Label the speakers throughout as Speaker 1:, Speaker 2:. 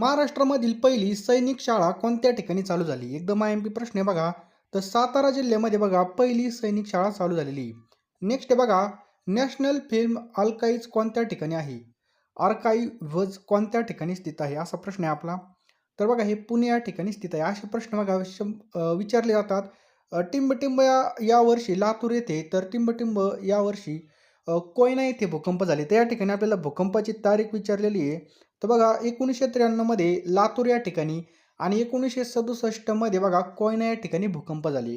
Speaker 1: महाराष्ट्रामधील पहिली सैनिक शाळा कोणत्या ठिकाणी चालू झाली? एकदम आय एम पी प्रश्न आहे बघा. तर सातारा जिल्ह्यामध्ये बघा पहिली सैनिक शाळा चालू झालेली. नेक्स्ट बघा नॅशनल फिल्म अल्काईज कोणत्या ठिकाणी आहे? आर्काईव्हज कोणत्या ठिकाणी स्थित आहे? असा प्रश्न आहे आपला. तर बघा हे पुणे या ठिकाणी स्थित आहे. असे प्रश्न बघा विचारले जातात. टिंबटिंब या यावर्षी लातूर येथे तर टिंबटिंब यावर्षी कोयना येथे भूकंप झाले. तर या ठिकाणी आपल्याला भूकंपाची तारीख विचारलेली आहे. तर बघा एकोणीसशे त्र्याण्णवमध्ये लातूर या ठिकाणी आणि एकोणीसशे सदुसष्टमध्ये बघा कोयना या ठिकाणी भूकंप झाले.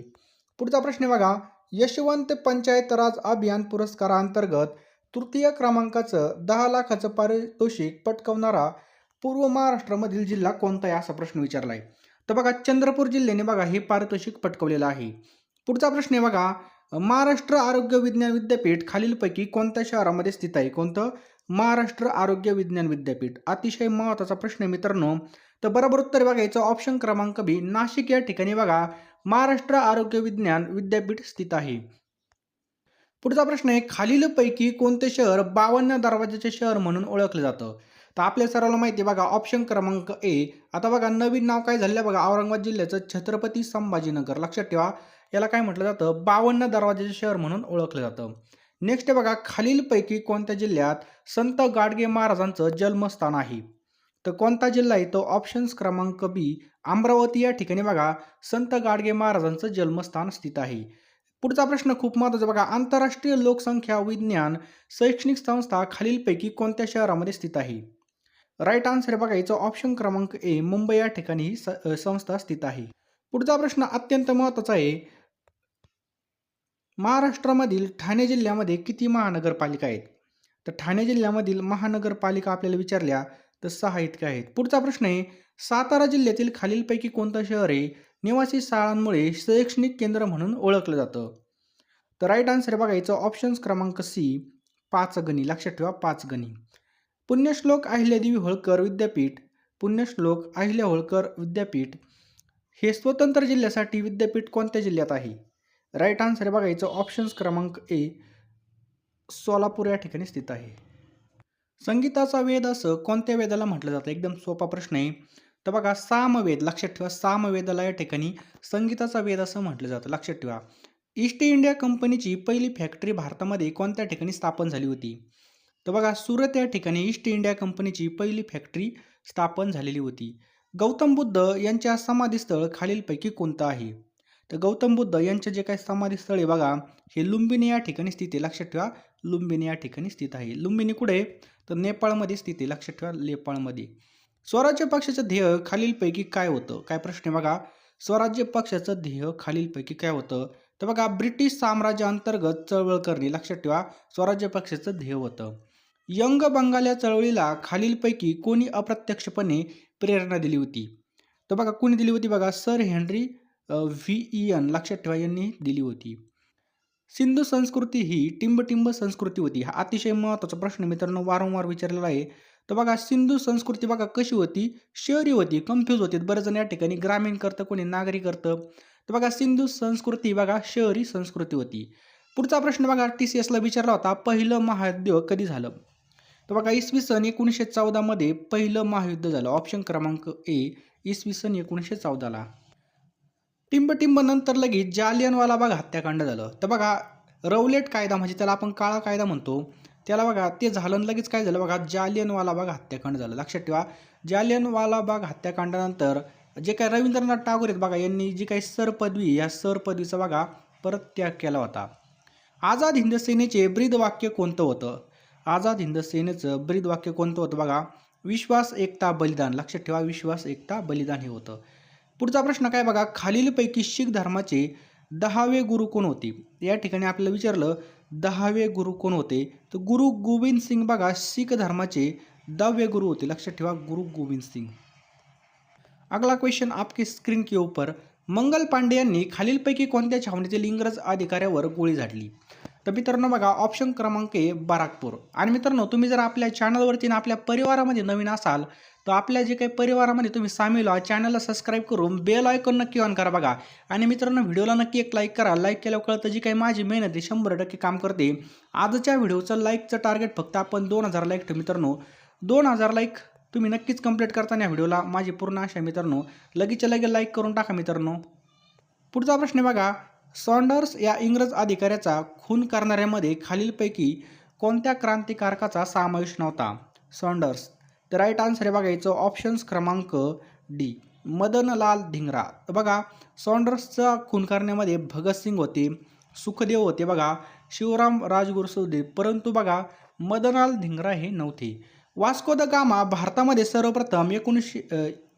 Speaker 1: पुढचा प्रश्न बघा यशवंत पंचायत राज अभियान पुरस्कारांतर्गत तृतीय क्रमांकाचं दहा लाखाचं पारितोषिक पटकावणारा पूर्व महाराष्ट्रामधील जिल्हा कोणता आहे असा प्रश्न विचारला आहे तर बघा चंद्रपूर जिल्ह्याने बघा हे पारितोषिक पटकवलेलं आहे. पुढचा प्रश्न आहे बघा महाराष्ट्र आरोग्य विज्ञान विद्यापीठ खालीलपैकी कोणत्या शहरामध्ये स्थित आहे? कोणतं? महाराष्ट्र आरोग्य विज्ञान विद्यापीठ. अतिशय महत्त्वाचा प्रश्न आहे मित्रांनो. तर बरोबर उत्तर बघायचं ऑप्शन क्रमांक बी नाशिक या ठिकाणी बघा. महाराष्ट्र आरोग्य विज्ञान विद्यापीठ स्थित आहे. पुढचा प्रश्न आहे खालीलपैकी कोणते शहर बावन्न दरवाजाचे शहर म्हणून ओळखलं जातं? तर आपल्या सर्वांना माहिती आहे बघा ऑप्शन क्रमांक ए आता बघा नवीन नाव काय झालं बघा औरंगाबाद जिल्ह्याचं छत्रपती संभाजीनगर. लक्षात ठेवा. याला काय म्हटलं जातं? बावन्न दरवाजाचे शहर म्हणून ओळखलं जातं. नेक्स्ट बघा खालीलपैकी कोणत्या जिल्ह्यात संत गाडगे महाराजांचं जन्मस्थान आहे? तर कोणता जिल्हा आहे? तो ऑप्शन्स क्रमांक बी अमरावती. या ठिकाणी बघा संत गाडगे महाराजांचं जन्मस्थान स्थित आहे. पुढचा प्रश्न खूप महत्त्वाचा बघा आंतरराष्ट्रीय लोकसंख्या विज्ञान शैक्षणिक संस्था खालीलपैकी कोणत्या शहरामध्ये स्थित आहे? राईट आन्सर बघा याचं ऑप्शन क्रमांक ए मुंबई. या ठिकाणी ही स- संस्था स्थित आहे. पुढचा प्रश्न अत्यंत महत्त्वाचा आहे. महाराष्ट्रामधील ठाणे जिल्ह्यामध्ये किती महानगरपालिका आहेत? तर ठाणे जिल्ह्यामधील महानगरपालिका आपल्याला विचारल्या तर सहा इतक्या आहेत. पुढचा प्रश्न आहे सातारा जिल्ह्यातील खालीलपैकी कोणतं शहर आहे निवासी शाळांमुळे शैक्षणिक केंद्र म्हणून ओळखलं जातं? तर राईट आन्सर बघायचं ऑप्शन्स क्रमांक सी पाच गणी. लक्षात ठेवा पाच गणी. पुण्यश्लोक अहिल्यादेवी होळकर विद्यापीठ. पुण्यश्लोक अहिल्या होळकर विद्यापीठ. हे स्वतंत्र जिल्ह्यासाठी विद्यापीठ कोणत्या जिल्ह्यात आहे? राईट आन्सर बघा ऑप्शन्स क्रमांक ए सोलापूर या ठिकाणी स्थित आहे. संगीताचा वेद असं कोणत्या वेदाला म्हटलं जातं? एकदम सोपा प्रश्न आहे. तर बघा सामवेद लक्षात ठेवा सामवेदाला या ठिकाणी संगीताचा वेद असं म्हटलं जातं. लक्षात ठेवा. ईस्ट इंडिया कंपनीची पहिली फॅक्टरी भारतामध्ये कोणत्या ठिकाणी स्थापन झाली होती? तर बघा सुरत या ठिकाणी ईस्ट इंडिया कंपनीची पहिली फॅक्टरी स्थापन झालेली होती. गौतम बुद्ध यांच्या समाधीस्थळ खालीलपैकी कोणतं आहे? तर गौतम बुद्ध यांचे जे काही समाधीस्थळ आहे बघा हे लुंबिनी या ठिकाणी स्थित आहे. लक्षात ठेवा लुंबिनी या ठिकाणी स्थित आहे. लुंबिनी कुठे तर नेपाळमध्ये स्थित आहे. लक्षात ठेवा नेपाळमध्ये. स्वराज्य पक्षाचं ध्येय खालीलपैकी काय होतं? काय प्रश्न आहे बघा? स्वराज्य पक्षाचं ध्येय खालीलपैकी काय होतं? तर बघा ब्रिटिश साम्राज्याअंतर्गत चळवळ करणे लक्षात ठेवा स्वराज्य पक्षाचं ध्येय होतं. यंग बंगाल या चळवळीला खालीलपैकी कोणी अप्रत्यक्षपणे प्रेरणा दिली होती? तर बघा कोणी दिली होती बघा? Sir Henry V. एन. लक्षात ठेवा यांनी दिली होती. सिंधू संस्कृती ही टिंबटिंब संस्कृती होती. हा अतिशय महत्त्वाचा प्रश्न मित्रांनो वारंवार विचारलेला आहे. तर बघा सिंधू संस्कृती बघा कशी होती? शहरी होती कन्फ्यूज होती. बरेच जण या ठिकाणी ग्रामीण करतं कोणी नागरी करतं. तर बघा सिंधू संस्कृती बघा शहरी संस्कृती होती. पुढचा प्रश्न बघा टी सी एसला विचारला होता पहिलं महायुद्ध कधी झालं? तर बघा इसवी सन एकोणीसशे चौदामध्ये पहिलं महायुद्ध झालं. ऑप्शन क्रमांक ए इसवी सन एकोणीसशे चौदाला. टिंबटिंब नंतर लगेच जालियनवाला बाग हत्याकांड झालं. तर बघा रवलेट कायदा म्हणजे त्याला आपण काळा कायदा म्हणतो. त्याला बघा ते झालं लगेच काय झालं? बघा जालियनवाला बाग हत्याकांड झालं. लक्षात ठेवा जालियनवाला बाग हत्याकांडानंतर जे काही रवींद्रनाथ टागोर आहेत बघा यांनी जी काही सरपदवी या सरपदवीचा बघा परत त्याग केला होता. आझाद हिंद सेनेचे ब्रीद वाक्य कोणतं होतं? आझाद हिंद सेनेचं ब्रीद वाक्य कोणतं होतं बघा? विश्वास एकता बलिदान. लक्षात ठेवा विश्वास एकता बलिदान हे होतं. पुढचा प्रश्न काय बघा? खालीलपैकी शीख धर्माचे दहावे गुरु कोण होते? या ठिकाणी आपल्याला विचारलं दहावे गुरु कोण होते? तर गुरु गोविंद सिंग बघा शीख धर्माचे दहावे गुरु होते. लक्षात ठेवा गुरु गोविंद सिंग. अगला क्वेश्चन आपके स्क्रीन के ऊपर. मंगल पांडे यांनी खालीलपैकी कोणत्या छावणीतील इंग्रज अधिकाऱ्यावर गोळी झाडली? तर मित्रांनो बघा ऑप्शन क्रमांक आहे बाराकपूर. आणि मित्रांनो तुम्ही जर आपल्या चॅनलवरती आणि आपल्या परिवारामध्ये नवीन असाल तर आपल्या जे काही परिवारामध्ये तुम्ही सामील व्हा चॅनलला सबस्क्राईब करून बेल आयकॉन नक्की ऑन करा बघा. आणि मित्रांनो व्हिडिओला नक्की एक लाईक करा. लाईक केल्यावर कळतं जी काही माझी मेहनत आहे शंभर टक्के काम करते. आजच्या व्हिडिओचं लाईकचं टार्गेट फक्त आपण दोन हजार लाईक ठेवू मित्रांनो. दोन हजार लाईक तुम्ही नक्कीच कंप्लीट करताना या व्हिडिओला माझी पूर्ण आशा मित्रांनो. लगेचच्या लगेच लाईक करून टाका मित्रांनो. पुढचा प्रश्न बघा सॉन्डर्स या इंग्रज अधिकाऱ्याचा खून करणाऱ्यामध्ये खालीलपैकी कोणत्या क्रांतिकारकाचा समावेश नव्हता? सॉन्डर्स तर राईट आन्सर आहे बघायचं ऑप्शन्स क्रमांक डी मदनलाल धिंगरा. तर बघा सॉन्डर्सचा खून करण्यामध्ये भगतसिंग होते सुखदेव होते बघा शिवराम राजगुरुसुदे परंतु बघा मदनलाल धिंगरा हे नव्हते. वास्को द गामा भारतामध्ये सर्वप्रथम एकोणीसशे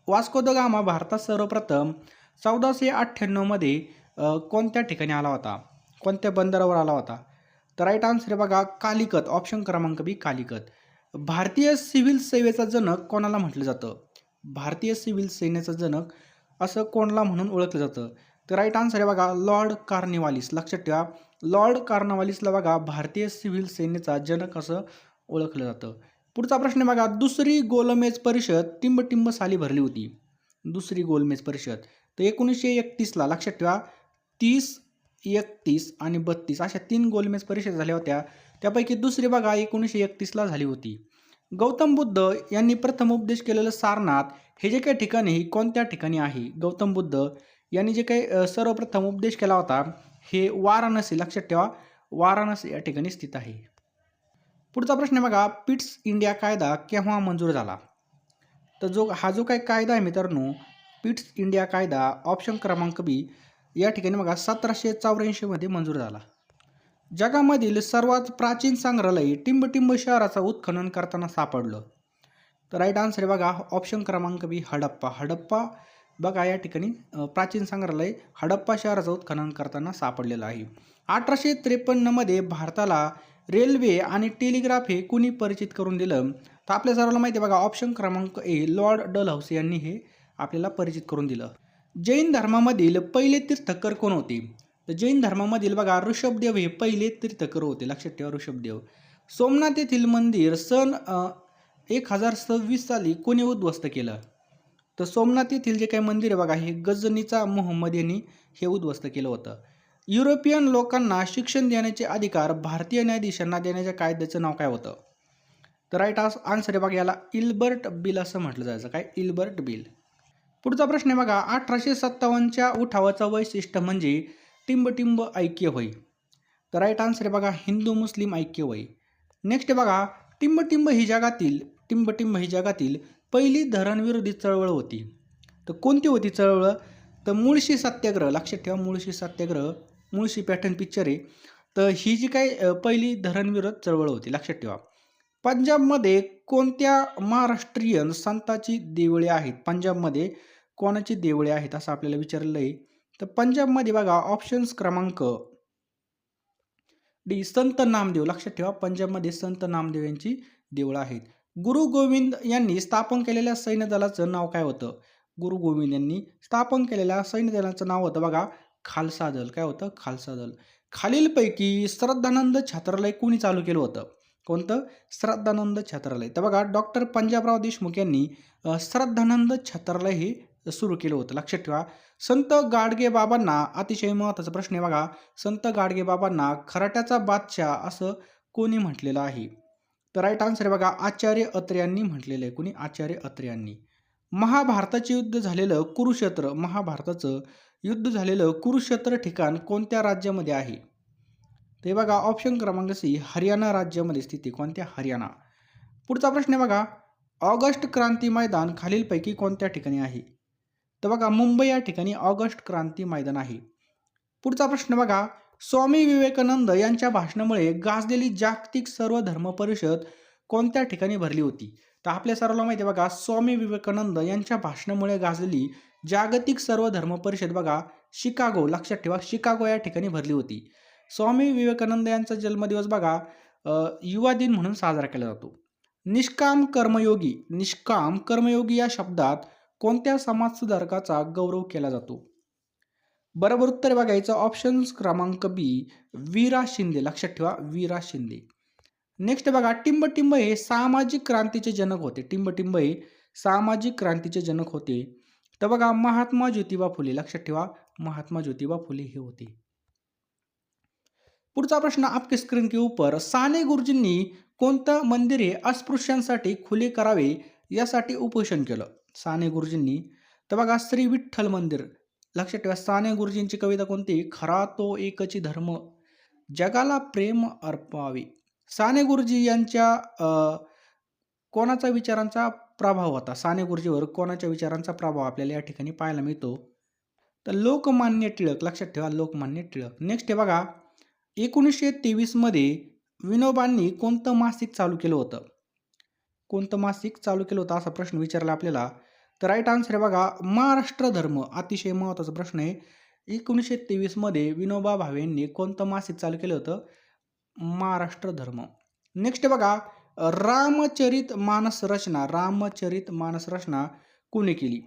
Speaker 1: वास्को द गामा भारतात सर्वप्रथम चौदाशे अठ्ठ्याण्णवमध्ये कोणत्या ठिकाणी आला होता? कोणत्या बंदरावर आला होता? तर राईट आन्सर बघा कालिकत. ऑप्शन क्रमांक बी कालिकत. भारतीय सिव्हिल सेवेचा जनक कोणाला म्हटलं जातं? भारतीय सिव्हिल सेनेचा जनक असं कोणाला म्हणून ओळखलं जातं? तर राईट आन्सर आहे बघा लॉर्ड कार्निवालिस. लक्षात ठेवा लॉर्ड कार्नवालिसला बघा भारतीय सिव्हिल सेनेचा जनक असं ओळखलं जातं. पुढचा प्रश्न आहे बघा दुसरी गोलमेज परिषद टिंबटिंब साली भरली होती. दुसरी गोलमेज परिषद. तर एकोणीसशे एकतीसला लक्षात ठेवा तीस एकतीस आणि बत्तीस अशा तीन गोलमेज परिषद झाल्या होत्या. त्यापैकी दुसरी बघा एकोणीसशे एकतीसला झाली होती. गौतम बुद्ध यांनी प्रथम उपदेश केलेलं सारनाथ हे जे काही ठिकाण आहे कोणत्या ठिकाणी आहे? गौतम बुद्ध यांनी जे काही सर्वप्रथम उपदेश केला होता हे वाराणसी लक्षात ठेवा वाराणसी या ठिकाणी स्थित आहे. पुढचा प्रश्न बघा पिट्स इंडिया कायदा केव्हा मंजूर झाला? तर जो हा जो काही कायदा आहे मित्रांनो पिट्स इंडिया कायदा ऑप्शन क्रमांक बी या ठिकाणी बघा सतराशे चौऱ्याऐंशीमध्ये मंजूर झाला. जगामधील सर्वात प्राचीन संग्रहालय टिंबटिंब शहराचं उत्खनन करताना सापडलं. तर राईट आन्सर बघा ऑप्शन क्रमांक बी हडप्पा. हडप्पा बघा या ठिकाणी प्राचीन संग्रहालय हडप्पा शहराचं उत्खनन करताना सापडलेलं आहे. अठराशे त्रेपन्नमध्ये भारताला रेल्वे आणि टेलिग्राफ हे कुणी परिचित करून दिलं? तर आपल्या सर्वांना माहिती आहे बघा ऑप्शन क्रमांक ए लॉर्ड डलहौस यांनी हे आपल्याला परिचित करून दिलं. जैन धर्मामधील पहिले तीर्थकर कोण होते? तर जैन धर्मामधील बघा ऋषभदेव हे पहिले तीर्थकर होते. लक्षात ठेवा ऋषभदेव. सोमनाथ येथील मंदिर सन एक हजार सव्वीस साली कोणी उद्ध्वस्त केलं? तर सोमनाथ येथील जे काही मंदिर आहे बघा हे गजनीचा मोहम्मद यांनी हे उद्ध्वस्त केलं होतं. युरोपियन लोकांना शिक्षण देण्याचे अधिकार भारतीय न्यायाधीशांना देण्याच्या कायद्याचं नाव काय होतं? तर राईट आन्सर आहे बघा याला इल्बर्ट बिल असं म्हटलं जायचं. काय? Ilbert bill. पुढचा प्रश्न आहे बघा अठराशे सत्तावन्नच्या उठावाचं वैशिष्ट्य म्हणजे टिंबटिंब ऐक्य होय. तर राईट आन्सर आहे बघा हिंदू मुस्लिम ऐक्य होय. नेक्स्ट बघा टिंबटिंब ही जगातील टिंबटिंब ही जगातील पहिली धरणविरोधी चळवळ होती. तर कोणती होती चळवळ? तर मुळशी सत्याग्रह लक्षात ठेवा मुळशी सत्याग्रह मुळशी पॅटर्न पिक्चर आहे. तर ही जी काही पहिली धरणविरोध चळवळ होती लक्षात ठेवा. पंजाबमध्ये कोणत्या महाराष्ट्रीयन संताची देवळे आहेत? पंजाबमध्ये कोणाची देवळे आहेत असं आपल्याला विचारलेलं आहे तर पंजाबमध्ये बघा ऑप्शन्स क्रमांक. डी संत नामदेव. लक्षात ठेवा पंजाबमध्ये संत नामदेव यांची देवळं आहेत. गुरु गोविंद यांनी स्थापन केलेल्या सैन्य दलाचं नाव काय होतं? गुरु गोविंद यांनी स्थापन केलेल्या सैन्य दलाचं नाव होतं बघा खालसा दल. काय होतं? खालसा दल. खालीलपैकी श्रद्धानंद छात्रालय कोणी चालू केलं होतं? कोणतं? श्रद्धानंद छात्रालय. तर बघा डॉक्टर पंजाबराव देशमुख यांनी श्रद्धानंद छात्रालय हे सुरू केलं होतं. लक्षात ठेवा. संत गाडगे बाबांना अतिशय महत्त्वाचा प्रश्न आहे बघा. संत गाडगे बाबांना खराट्याचा बादशाह असं कोणी म्हटलेलं आहे? तर राईट आन्सर आहे बघा. आचार्य अत्र्यांनी म्हटलेलं आहे. कोणी? आचार्य अत्र्यांनी महाभारताचे युद्ध झालेलं कुरुक्षेत्र महाभारताचं युद्ध झालेलं कुरुक्षेत्र ठिकाण कोणत्या राज्यामध्ये आहे? ते बघा ऑप्शन क्रमांक सी हरियाणा राज्यामध्ये स्थिती कोणत्या? हरियाणा. पुढचा प्रश्न आहे बघा. ऑगस्ट क्रांती मैदान खालीलपैकी कोणत्या ठिकाणी आहे? तर बघा मुंबई या ठिकाणी ऑगस्ट क्रांती मैदान आहे. पुढचा प्रश्न बघा स्वामी विवेकानंद यांच्या भाषणामुळे गाजलेली जागतिक सर्व धर्म परिषद कोणत्या ठिकाणी भरली होती? तर आपल्या सर्वांना माहिती आहे बघा स्वामी विवेकानंद यांच्या भाषणामुळे गाजलेली जागतिक सर्व धर्म परिषद बघा शिकागो लक्षात ठेवा शिकागो या ठिकाणी भरली होती. स्वामी विवेकानंद यांचा जन्मदिवस बघा युवा दिन म्हणून साजरा केला जातो. निष्काम कर्मयोगी निष्काम कर्मयोगी या शब्दात कोणत्या समाजसुधारकाचा गौरव केला जातो? बरोबर उत्तर बघायचं ऑप्शन क्रमांक बी वीरा शिंदे. लक्षात ठेवा वीरा शिंदे. नेक्स्ट बघा टिंबटिंब हे सामाजिक क्रांतीचे जनक होते. टिंबटिंब हे सामाजिक क्रांतीचे जनक होते. तर बघा महात्मा ज्योतिबा फुले. लक्षात ठेवा महात्मा ज्योतिबा फुले हे होते. पुढचा प्रश्न आपके स्क्रीन के ऊपर. साने गुरुजींनी कोणतं मंदिर हे अस्पृश्यांसाठी खुले करावे यासाठी उपोषण केलं? साने गुरुजींनी. तर बघा श्री विठ्ठल मंदिर. लक्षात ठेवा साने गुरुजींची कविता कोणती? खरा तो एकची धर्म. जगाला प्रेम अर्पावे. साने गुरुजी यांच्या कोणाचा विचारांचा प्रभाव होता? साने गुरुजीवर कोणाच्या विचारांचा प्रभाव आपल्याला या ठिकाणी पाहायला मिळतो? तर लोकमान्य टिळक. लक्षात ठेवा लोकमान्य टिळक. नेक्स्ट आहे बघा एकोणीसशे तेवीसमध्ये विनोबांनी कोणतं मासिक चालू केलं होतं? कोणतं मासिक चालू केलं होतं? असा प्रश्न विचारला आपल्याला. तर राईट आन्सर आहे बघा महाराष्ट्र धर्म. अतिशय महत्त्वाचा प्रश्न आहे. एकोणीसशे तेवीसमध्ये विनोबा भावेंनी कोणतं मासिक चालू केलं होतं? महाराष्ट्र धर्म. नेक्स्ट बघा रामचरित मानस रचना रामचरित मानस रचना कोणी केली?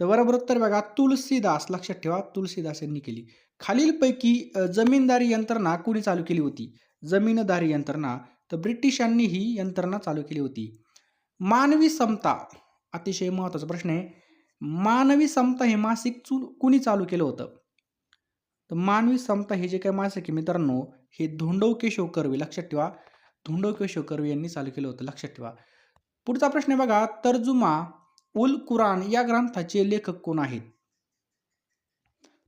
Speaker 1: तर बरोबर उत्तर बघा तुलसीदास. लक्षात ठेवा तुलसीदास यांनी केली. खालीलपैकी जमीनदारी यंत्रणा कुणी चालू केली होती? जमीनदारी यंत्रणा. तर ब्रिटिशांनी ही यंत्रणा चालू केली होती. मानवी समता. अतिशय महत्त्वाचा प्रश्न आहे. मानवी समता हे मासिक चु कुणी चालू केलं होतं? तर मानवी समता हे जे काही मासिक आहे मित्रांनो हे धोंडव केशव कर्वे लक्षात ठेवा. धोंडव केशव कर्वे यांनी चालू केलं होतं लक्षात ठेवा. पुढचा प्रश्न आहे बघा तर्जुमा उल कुराण या ग्रंथाचे लेखक कोण आहेत?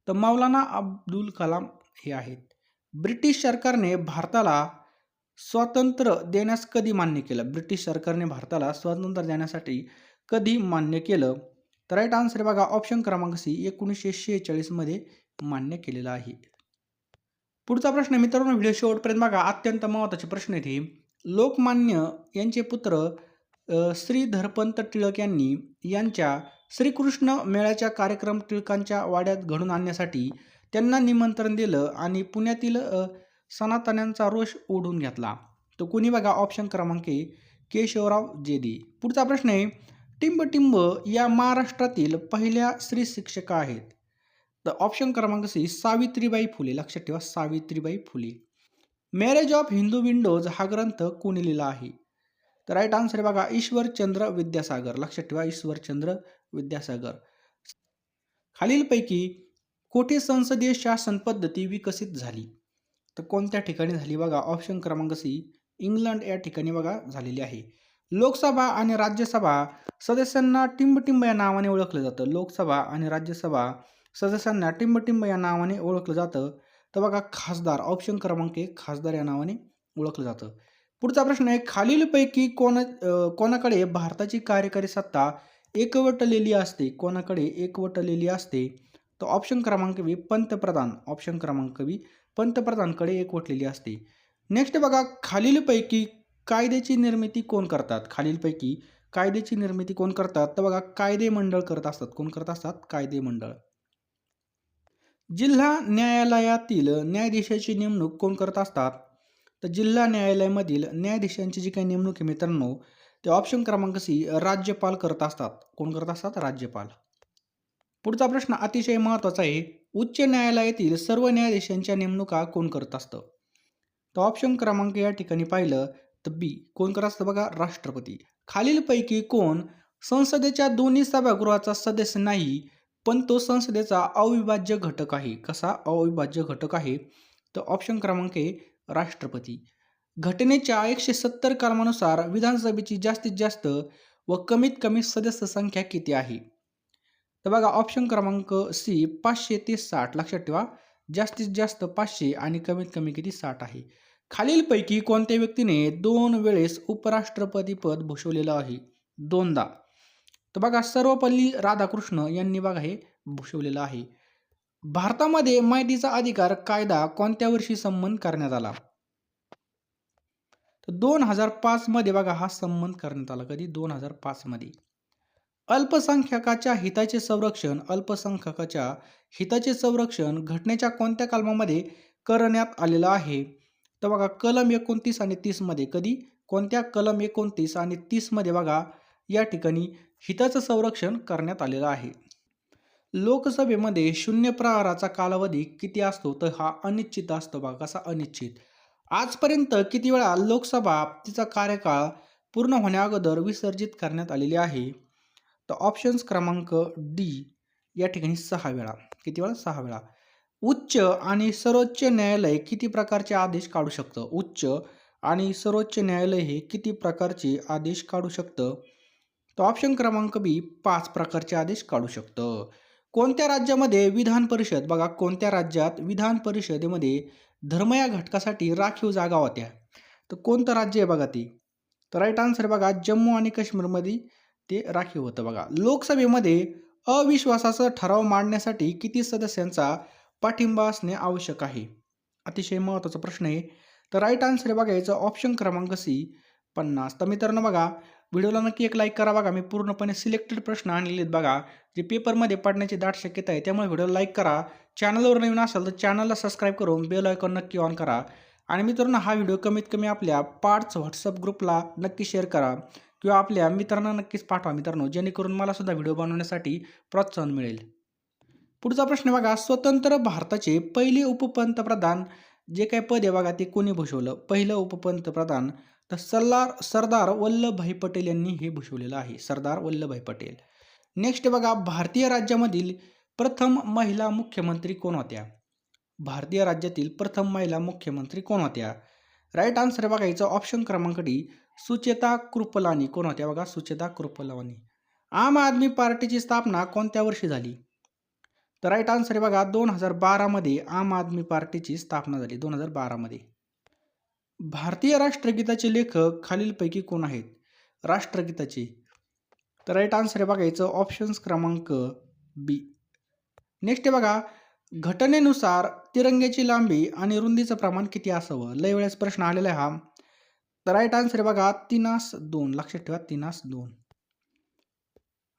Speaker 1: तर मौलाना अब्दुल कलाम हे आहेत. ब्रिटिश सरकारने भारताला स्वातंत्र्य देण्यास कधी मान्य केलं? ब्रिटिश सरकारने भारताला स्वातंत्र्य देण्यासाठी कधी मान्य केलं? तर राईट आन्सर बघा ऑप्शन क्रमांक सी एकोणीसशे शेहेचाळीसमध्ये मान्य केलेला आहे. पुढचा प्रश्न मित्रांनो व्हिडिओ शेवटपर्यंत बघा अत्यंत महत्त्वाचे प्रश्न येथे लोकमान्य यांचे पुत्र श्रीधरपंत टिळक यांनी यांच्या श्रीकृष्ण मेळ्याच्या कार्यक्रम टिळकांच्या वाड्यात घडून आणण्यासाठी त्यांना निमंत्रण दिलं आणि पुण्यातील सनातन्यांचा रोष ओढून घेतला. तो कोणी बघा ऑप्शन क्रमांक केशवराव जेदी. पुढचा प्रश्न आहे टिंबटिंब या महाराष्ट्रातील पहिल्या स्त्री शिक्षका आहेत. तर ऑप्शन क्रमांक सी सावित्रीबाई फुले. लक्षात ठेवा Savitribai Phule. Marriage of Hindu widows हा ग्रंथ कोणी लिहिला आहे? तर राईट आन्सर आहे बघा ईश्वरचंद्र विद्यासागर. लक्षात ठेवा ईश्वरचंद्र विद्यासागर. खालीलपैकी कोठे संसदीय शासन पद्धती विकसित झाली? तर कोणत्या ठिकाणी झाली बघा? ऑप्शन क्रमांक सी इंग्लंड या ठिकाणी बघा झालेली आहे. लोकसभा आणि राज्यसभा सदस्यांना टिंबटिंब या नावाने ओळखलं जातं. लोकसभा आणि राज्यसभा सदस्यांना टिंबटिंब या नावाने ओळखलं जातं. तर बघा खासदार ऑप्शन क्रमांक एक खासदार या नावाने ओळखलं जातं. पुढचा प्रश्न आहे खालीलपैकी कोण कोणाकडे भारताची कार्यकारी सत्ता एकवटलेली असते? कोणाकडे एकवटलेली असते? तर ऑप्शन क्रमांक बी पंतप्रधान. ऑप्शन क्रमांक बी पंतप्रधानकडे एकवटलेली असते. नेक्स्ट बघा खालीलपैकी कायद्याची निर्मिती कोण करतात? खालीलपैकी कायद्याची निर्मिती कोण करतात? तर बघा कायदे मंडळ करत असतात. कोण करत असतात? कायदे मंडळ. जिल्हा न्यायालयातील न्यायाधीशाची नेमणूक कोण करत असतात? तर जिल्हा न्यायालयामधील न्यायाधीशांची जी काही नेमणूक आहे मित्रांनो ते ऑप्शन क्रमांक सी राज्यपाल करत असतात. कोण करत असतात? राज्यपाल. पुढचा प्रश्न अतिशय महत्त्वाचा आहे. उच्च न्यायालयातील सर्व न्यायाधीशांच्या नेमणुका कोण करत असतं? तर ऑप्शन क्रमांक या ठिकाणी पाहिलं तर बी कोण करत असतं बघा? राष्ट्रपती. खालीलपैकी कोण संसदेच्या दोन्ही सभागृहाचा सदस्य नाही पण तो संसदेचा अविभाज्य घटक आहे. कसा अविभाज्य घटक आहे? तर ऑप्शन क्रमांक आहे राष्ट्रपती. घटनेच्या एकशे सत्तर कलमानुसार विधानसभेची जास्तीत जास्त व कमीत कमी सदस्य संख्या किती आहे? तर बघा ऑप्शन क्रमांक सी पाचशे ते साठ. लक्षात ठेवा. जास्तीत जास्त पाचशे आणि कमीत कमी किती साठ आहे? खालीलपैकी कोणत्या व्यक्तीने दोन वेळेस उपराष्ट्रपती पद भूषवलेलं आहे? दोनदा. तर बघा सर्वपल्ली राधाकृष्ण यांनी बघा हे भूषवलेलं आहे. भारतामध्ये माहितीचा अधिकार कायदा कोणत्या वर्षी संमत करण्यात आला? तर दोन हजार पाचमध्ये बघा हा संमत करण्यात आला कधी? दोन हजार पाचमध्ये अल्पसंख्याकाच्या हिताचे संरक्षण अल्पसंख्याकाच्या हिताचे संरक्षण घटनेच्या कोणत्या कलमामध्ये करण्यात आलेलं आहे? तर बघा कलम एकोणतीस आणि तीसमध्ये कधी? कोणत्या कलम एकोणतीस आणि तीसमध्ये बघा या ठिकाणी हिताचं संरक्षण करण्यात आलेलं आहे. लोकसभेमध्ये शून्य प्रहाराचा कालावधी किती असतो? तर हा अनिश्चित असतो बघा कसा अनिश्चित? आजपर्यंत किती वेळा लोकसभा तिचा कार्यकाळ पूर्ण होण्याअगोदर विसर्जित करण्यात आलेली आहे? तर ऑप्शन्स क्रमांक डी या ठिकाणी सहा वेळा. किती वेळा? सहा वेळा. उच्च आणि सर्वोच्च न्यायालय किती प्रकारचे आदेश काढू शकतं? उच्च आणि सर्वोच्च न्यायालय हे किती प्रकारचे आदेश काढू शकतं? तर ऑप्शन क्रमांक बी पाच प्रकारचे आदेश काढू शकतं. कोणत्या राज्यामध्ये विधान परिषद? बघा कोणत्या राज्यात विधान परिषदेमध्ये धर्म या घटकासाठी राखीव जागा होत्या? तर कोणतं राज्य आहे बघा ते? तर राईट आन्सर बघा जम्मू आणि काश्मीरमध्ये ते राखीव होतं बघा. लोकसभेमध्ये अविश्वासाचा ठराव मांडण्यासाठी किती सदस्यांचा पाठिंबा असणे आवश्यक आहे. अतिशय महत्त्वाचा प्रश्न आहे. तर राईट आन्सर बघायचं ऑप्शन क्रमांक सी पन्नास. तर मित्रांनो बघा व्हिडिओला नक्की एक लाईक करा बघा. मी पूर्णपणे सिलेक्टेड प्रश्न आणलेले आहेत बघा. जे पेपरमध्ये पडण्याची दाट शक्यता आहे त्यामुळे व्हिडिओला लाईक करा. चॅनलवर नवीन असाल तर चॅनलला सबस्क्राईब करून बेल आयकॉन नक्की ऑन करा. आणि मित्रांनो हा व्हिडिओ कमीत कमी आपल्या पार्ट्स व्हॉट्सअप ग्रुपला नक्की शेअर करा. किंवा आपल्या मित्रांना नक्कीच पाठवा मित्रांनो. जेणेकरून मला सुद्धा व्हिडिओ बनवण्यासाठी प्रोत्साहन मिळेल. पुढचा प्रश्न बघा. स्वतंत्र भारताचे पहिले उपपंतप्रधान जे काही पद आहे बघा ते कोणी भूषवलं? पहिलं उपपंतप्रधान तर सरदार सरदार वल्लभभाई पटेल यांनी हे भूषवलेलं आहे. सरदार वल्लभभाई पटेल. नेक्स्ट बघा भारतीय राज्यामधील प्रथम महिला मुख्यमंत्री कोण होत्या? भारतीय राज्यातील प्रथम महिला मुख्यमंत्री कोण होत्या? राईट आन्सर बघा याचं ऑप्शन क्रमांक डी. सुचेता कृपलानी. कोण होत्या बघा? सुचेता कृपलानी. आम आदमी पार्टीची स्थापना कोणत्या वर्षी झाली? तर राईट आन्सर आहे बघा दोन हजार बारामध्ये आम आदमी पार्टीची स्थापना झाली दोन हजार बारामध्ये भारतीय राष्ट्रगीताचे लेखक खालीलपैकी कोण आहेत? राष्ट्रगीताचे. तर राईट आन्सर आहे ऑप्शन्स क्रमांक बी. नेक्स्ट आहे बघा घटनेनुसार तिरंग्याची लांबी आणि रुंदीचं प्रमाण किती असावं? लय वेळेस प्रश्न आलेला आहे हा. तर राईट आन्सर आहे बघा तिनास दोन. लक्षात ठेवा तिनास दोन.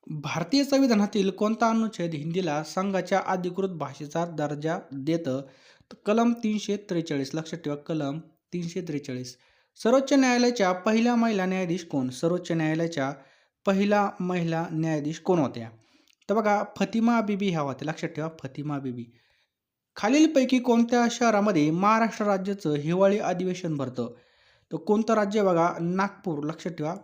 Speaker 1: भारतीय संविधानातील कोणता अनुच्छेद हिंदीला संघाच्या अधिकृत भाषेचा दर्जा देतं? तर कलम तीनशे त्रेचाळीस. लक्षात ठेवा कलम तीनशे त्रेचाळीस. सर्वोच्च न्यायालयाच्या पहिल्या महिला न्यायाधीश कोण? सर्वोच्च न्यायालयाच्या पहिला महिला न्यायाधीश कोण होत्या? तर बघा फतिमा बीबी ह्या होत्या. लक्षात ठेवा फतिमा बीबी. खालीलपैकी कोणत्या शहरामध्ये महाराष्ट्र राज्याचं हिवाळी अधिवेशन भरतं? तर कोणतं राज्य बघा? नागपूर. लक्षात ठेवा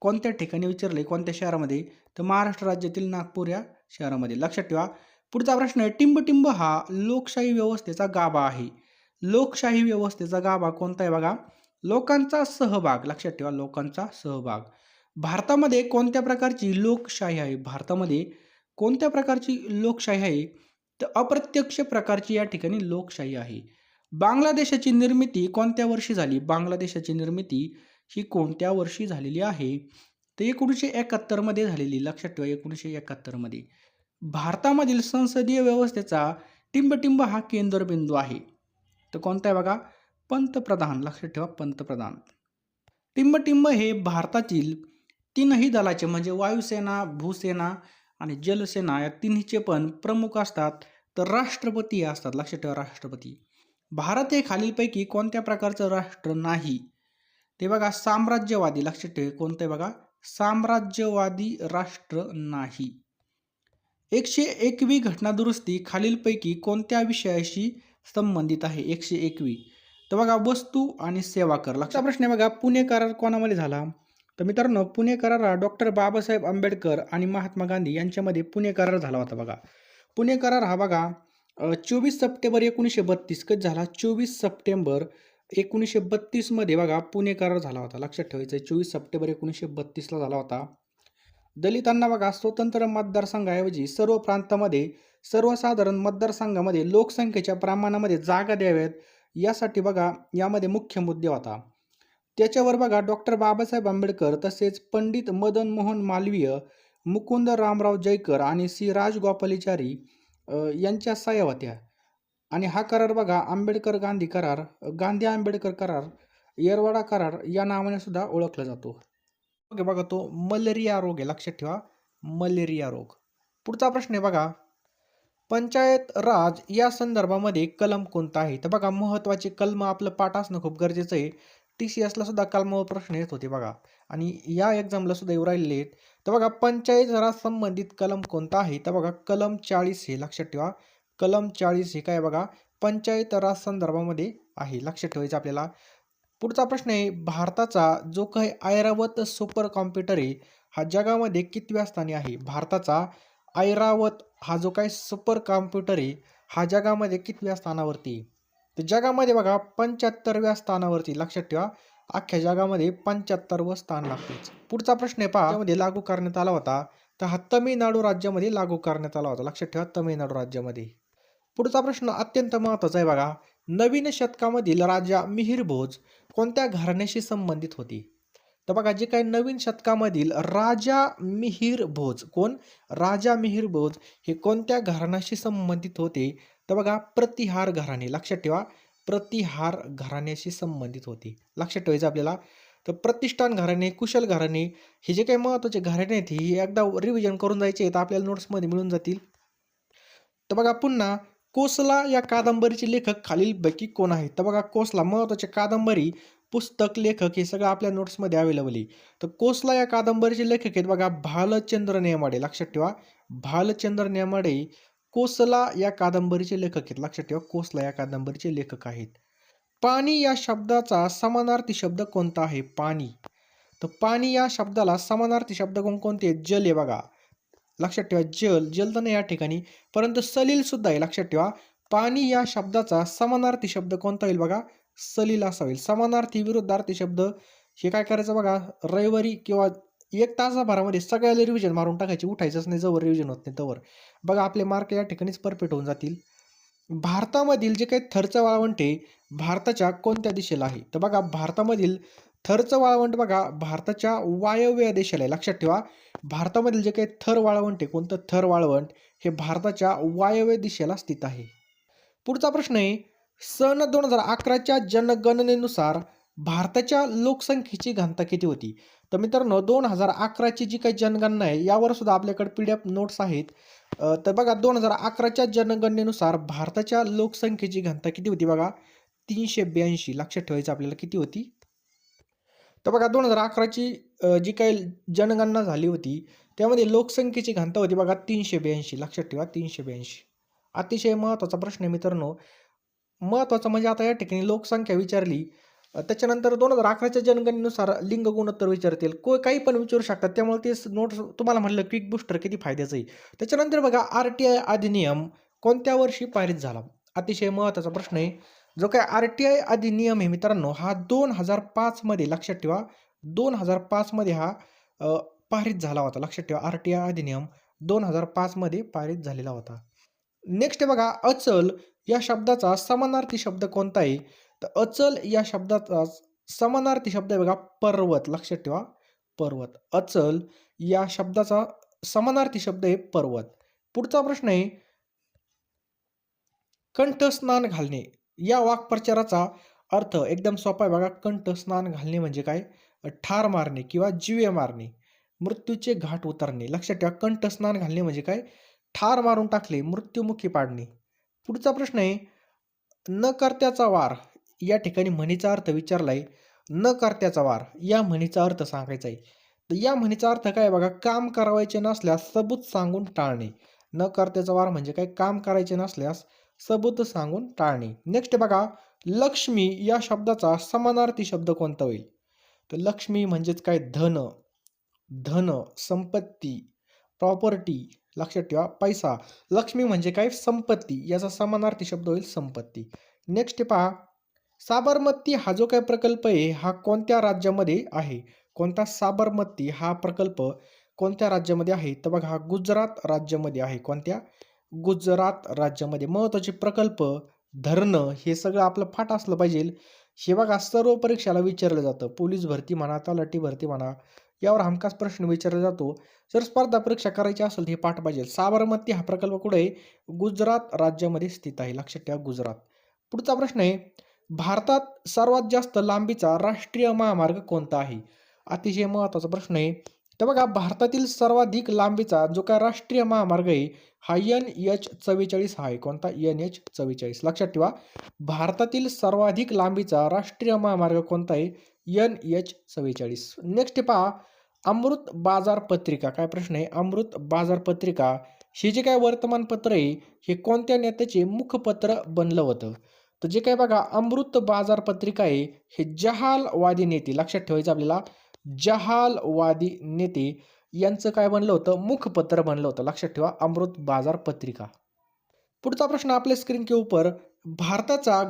Speaker 1: कोणत्या ठिकाणी विचारले कोणत्या शहरामध्ये? तर महाराष्ट्र राज्यातील नागपूर या शहरामध्ये. लक्षात ठेवा. पुढचा प्रश्न आहे टिंबटिंब हा लोकशाही व्यवस्थेचा गाभा आहे. लोकशाही व्यवस्थेचा गाभा कोणता आहे बघा? लोकांचा सहभाग. लक्षात ठेवा लोकांचा सहभाग. भारतामध्ये कोणत्या प्रकारची लोकशाही आहे? भारतामध्ये कोणत्या प्रकारची लोकशाही आहे? तर अप्रत्यक्ष प्रकारची या ठिकाणी लोकशाही आहे. बांगलादेशाची निर्मिती कोणत्या वर्षी झाली? बांगलादेशाची निर्मिती ही कोणत्या वर्षी झालेली आहे? तर एकोणीसशे एकाहत्तरमध्ये झालेली लक्षात ठेवा एकोणीसशे एकाहत्तरमध्ये भारतामधील संसदीय व्यवस्थेचा टिंबटिंब हा केंद्रबिंदू आहे. तर कोणता आहे बघा? पंतप्रधान लक्षात ठेवा पंतप्रधान. टिंबटिंब हे भारतातील तीनही दलाचे म्हणजे वायुसेना भूसेना आणि जलसेना या तिन्हीचे पण प्रमुख असतात. तर राष्ट्रपती असतात लक्षात ठेवा राष्ट्रपती. भारत हे खालीलपैकी कोणत्या प्रकारचं राष्ट्र नाही? ते बघा साम्राज्यवादी लक्षात ठेवा कोणतं आहे बघा? साम्राज्यवादी राष्ट्र नाही. एकशे एकवी घटनादुरुस्ती खालीलपैकी कोणत्या विषयाशी संबंधित आहे? एकशे एकवी. तर बघा वस्तू आणि सेवा कर. लक्षात प्रश्न आहे बघा पुणे करार कोणामध्ये झाला? तर मित्रांनो पुणे करार हा डॉक्टर बाबासाहेब आंबेडकर आणि महात्मा गांधी यांच्यामध्ये पुणे करार झाला होता बघा. पुणे करार हा बघा चोवीस सप्टेंबर एकोणीसशे बत्तीस कधी झाला? चोवीस सप्टेंबर एकोणीसशे बत्तीसमध्ये बघा पुणे करार झाला होता. लक्षात ठेवायचं आहे चोवीस सप्टेंबर एकोणीसशे बत्तीसला झाला होता. दलितांना बघा स्वतंत्र मतदारसंघाऐवजी सर्व प्रांतामध्ये सर्वसाधारण मतदारसंघामध्ये लोकसंख्येच्या प्रमाणामध्ये जागा द्याव्यात यासाठी बघा यामध्ये मुख्य मुद्दे होता. त्याच्यावर बघा डॉक्टर बाबासाहेब आंबेडकर तसेच पंडित मदन मोहन मालवीय मुकुंद रामराव जयकर आणि सी राजगोपालाचारी यांच्या सह्या होत्या. आणि हा करार बघा आंबेडकर गांधी करार गांधी आंबेडकर करार येरवाडा करार या नावाने सुद्धा ओळखला जातो. ओके बघा तो मलेरिया रोग आहे लक्षात ठेवा. मलेरिया रोग. पुढचा प्रश्न आहे बघा. पंचायत राज या संदर्भामध्ये कलम कोणता आहे? तर बघा महत्त्वाचे कलम आपलं पाठ असणं खूप गरजेचं आहे. टी सी एसला सुद्धा कलमावर प्रश्न येत होते बघा. आणि या एक्झामला सुद्धा येऊ राहिलेले आहेत. तर बघा पंचायत राज संबंधित कलम कोणता आहे? तर बघा कलम चाळीस हे लक्षात ठेवा. कलम चाळीस हे काय बघा? पंचायत राज संदर्भामध्ये आहे. लक्षात ठेवायचं आपल्याला. पुढचा प्रश्न आहे भारताचा जो काही ऐरावत सुपर कॉम्प्युटर आहे हा जगामध्ये कितव्या स्थानी आहे? भारताचा ऐरावत हा जो काही सुपर कॉम्प्युटर आहे हा जगामध्ये कितव्या स्थानावरती?
Speaker 2: तर जगामध्ये बघा पंच्याहत्तरव्या स्थानावरती. लक्षात ठेवा अख्ख्या जगामध्ये पंच्याहत्तरवं स्थान लागतेच पुढचा प्रश्न आहे पहा. लागू करण्यात आला होता. तर हा तमिळनाडू राज्यामध्ये लागू करण्यात आला होता. लक्षात ठेवा तमिळनाडू राज्यामध्ये. पुढचा प्रश्न अत्यंत महत्त्वाचा आहे बघा. नवीन शतकामधील राजा मिहिर भोज कोणत्या घराण्याशी संबंधित होती? तर बघा जे काही नवीन शतकामधील राजा मिहिर भोज कोण? राजा मिहिर भोज हे कोणत्या घराण्याशी संबंधित होते? तर बघा प्रतिहार घराणे. लक्षात ठेवा प्रतिहार घराण्याशी संबंधित होते. लक्षात ठेवायचं आपल्याला. तर प्रतिष्ठान घराणे कुशल घराणे हे जे काही महत्त्वाचे घराणे आहेत हे एकदा रिव्हिजन करून जायचे तर आपल्याला नोट्समध्ये मिळून जातील. तर बघा पुन्हा कोसला या कादंबरीचे लेखक खालीलपैकी कोण आहेत? तर बघा कोसला महत्त्वाचे कादंबरी पुस्तक लेखक हे सगळं आपल्या नोट्समध्ये अवेलेबल आहे. तर कोसला या कादंबरीचे लेखक आहेत बघा भालचंद्र नेमाडे. लक्षात ठेवा भालचंद्र नेमाडे कोसला या कादंबरीचे लेखक आहेत. लक्षात ठेवा कोसला या कादंबरीचे लेखक आहेत. पाणी या शब्दाचा समानार्थी शब्द कोणता आहे? पाणी. तर पाणी या शब्दाला समानार्थी शब्द कोणकोणते? आहेत? जल आहे बघा. लक्षात ठेवा जल जल तर नाही या ठिकाणी. परंतु सलील सुद्धा आहे लक्षात ठेवा. पाणी या शब्दाचा समानार्थी शब्द कोणता होईल बघा? सलील असा होईल. समानार्थी विरुद्धार्थी शब्द. हे काय करायचं बघा? रविवारी किंवा एक तासाभरामध्ये सगळ्याला रिव्हिजन मारून टाकायची. उठायचंच नाही जवळ रिव्हिजन होत नाही तवर. बघा आपले मार्क या ठिकाणीच परफेक्ट होऊन जातील. भारतामधील जे काही थरचं वाळवंट आहे भारताच्या कोणत्या दिशेला आहे? तर बघा भारतामधील थरचं वाळवंट बघा भारताच्या वायव्य देशाला आहे. लक्षात ठेवा भारतामधील जे काही थर वाळवंट आहे कोणतं थर वाळवंट हे भारताच्या वायव्य दिशेला स्थित आहे. पुढचा प्रश्न आहे सन दोन हजार अकराच्या जनगणनेनुसार भारताच्या लोकसंख्येची घनता किती होती? तर मित्रांनो दोन हजार अकराची जी काही जनगणना आहे यावर सुद्धा आपल्याकडे पी डी एफ नोट्स आहेत. तर बघा दोन हजार अकराच्या जनगणनेनुसार भारताच्या लोकसंख्येची घनता किती होती बघा? तीनशे ब्याऐंशी. लक्षात ठेवायचं आपल्याला किती होती? तर बघा दोन हजार अकराची जी काही जनगणना झाली होती त्यामध्ये लोकसंख्येची घनता होती बघा तीनशे ब्याऐंशी. लक्षात ठेवा तीनशे ब्याऐंशी. अतिशय महत्त्वाचा प्रश्न आहे मित्रांनो. महत्त्वाचा म्हणजे आता या ठिकाणी लोकसंख्या विचारली त्याच्यानंतर दोन हजार अकराच्या जनगणनेनुसार लिंग गुणोत्तर विचारतील. को काही पण विचारू शकतात त्यामुळे ते नोट्स तुम्हाला म्हटलं क्विक बुस्टर किती फायद्याचं आहे. त्याच्यानंतर बघा आर टी आय अधिनियम कोणत्या वर्षी पारित झाला? अतिशय महत्त्वाचा प्रश्न आहे. जो काय आर टी आय अधिनियम आहे मित्रांनो हा दोन हजार पाचमध्ये लक्षात ठेवा. दोन हजार पाचमध्ये हा पारित झाला होता. लक्षात ठेवा आर टी आय अधिनियम दोन हजार पाचमध्ये पारित झालेला होता. नेक्स्ट बघा अचल या शब्दाचा समानार्थी शब्द कोणता आहे? तर अचल या शब्दाचा समानार्थी शब्द आहे बघा पर्वत. लक्षात ठेवा पर्वत. अचल या शब्दाचा समानार्थी शब्द आहे पर्वत. पुढचा प्रश्न आहे कंठस्नान घालणे. या वाक्प्रचाराचा अर्थ एकदम सोपा आहे कंठ कंठस्नान घालणे म्हणजे काय? ठार मारणे किंवा जीवे मारणे मृत्यूचे घाट उतरणे. लक्षात ठेवा कंठस्नान घालणे म्हणजे काय? ठार मारून टाकले मृत्युमुखी पाडणे. पुढचा प्रश्न आहे न कर्त्याचा वार. या ठिकाणी म्हणीचा अर्थ विचारलाय न करत्याचा वार. या म्हणीचा अर्थ सांगायचा आहे. तर या म्हणीचा अर्थ काय बघा? काम करावायचे नसल्यास सबूत सांगून टाळणे. न करत्याचा वार म्हणजे काय? काम करायचे नसल्यास सबूत सांगून टाळणे. नेक्स्ट बघा लक्ष्मी या शब्दाचा समानार्थी शब्द कोणता होईल? तर लक्ष्मी म्हणजेच काय? धन. धन संपत्ती प्रॉपर्टी लक्षात ठेवा पैसा. लक्ष्मी म्हणजे काय? संपत्ती. याचा समानार्थी शब्द होईल संपत्ती. नेक्स्ट पहा साबरमती हा जो काय प्रकल्प आहे हा कोणत्या राज्यामध्ये आहे? कोणता साबरमती हा प्रकल्प कोणत्या राज्यामध्ये आहे? तर बघा हा गुजरात राज्यामध्ये आहे. कोणत्या? गुजरात राज्यामध्ये महत्त्वाचे प्रकल्प धरणं हे सगळं आपलं फाट असलं पाहिजे. हे बघा सर्व परीक्षाला विचारलं जातं. पोलीस भरती म्हणा तलाठी भरती म्हणा यावर हमखास प्रश्न विचारला जातो. जर स्पर्धा परीक्षा करायची असेल हे पाठ पाहिजे. साबरमती हा प्रकल्प कुठे? आहे गुजरात राज्यामध्ये स्थित आहे. लक्षात ठेवा गुजरात. पुढचा प्रश्न आहे भारतात सर्वात जास्त लांबीचा राष्ट्रीय महामार्ग कोणता आहे? अतिशय महत्त्वाचा प्रश्न आहे. तर बघा भारतातील सर्वाधिक लांबीचा जो काय राष्ट्रीय महामार्ग आहे हा एन एच चव्वेचाळीस हा आहे कोणता? एन एच चव्वेचाळीस. लक्षात ठेवा भारतातील सर्वाधिक लांबीचा राष्ट्रीय महामार्ग कोणता आहे? एन एच चव्वेचाळीस. नेक्स्ट पहा अमृत बाजार पत्रिका. काय प्रश्न आहे? अमृत बाजार पत्रिका. हे जे काय वर्तमानपत्र आहे हे कोणत्या नेत्याचे मुखपत्र बनलं होतं? तर जे काय बघा अमृत बाजार पत्रिका आहे हे जहालवादी नेते. लक्षात ठेवायचं आपल्याला जहालवादी नेते. यांचं काय बनलं होतं? मुखपत्र बनलं होतं. लक्षात ठेवा अमृत बाजार पत्रिका. पुढचा प्रश्न आपल्या स्क्रीन के ऊपर भारताचा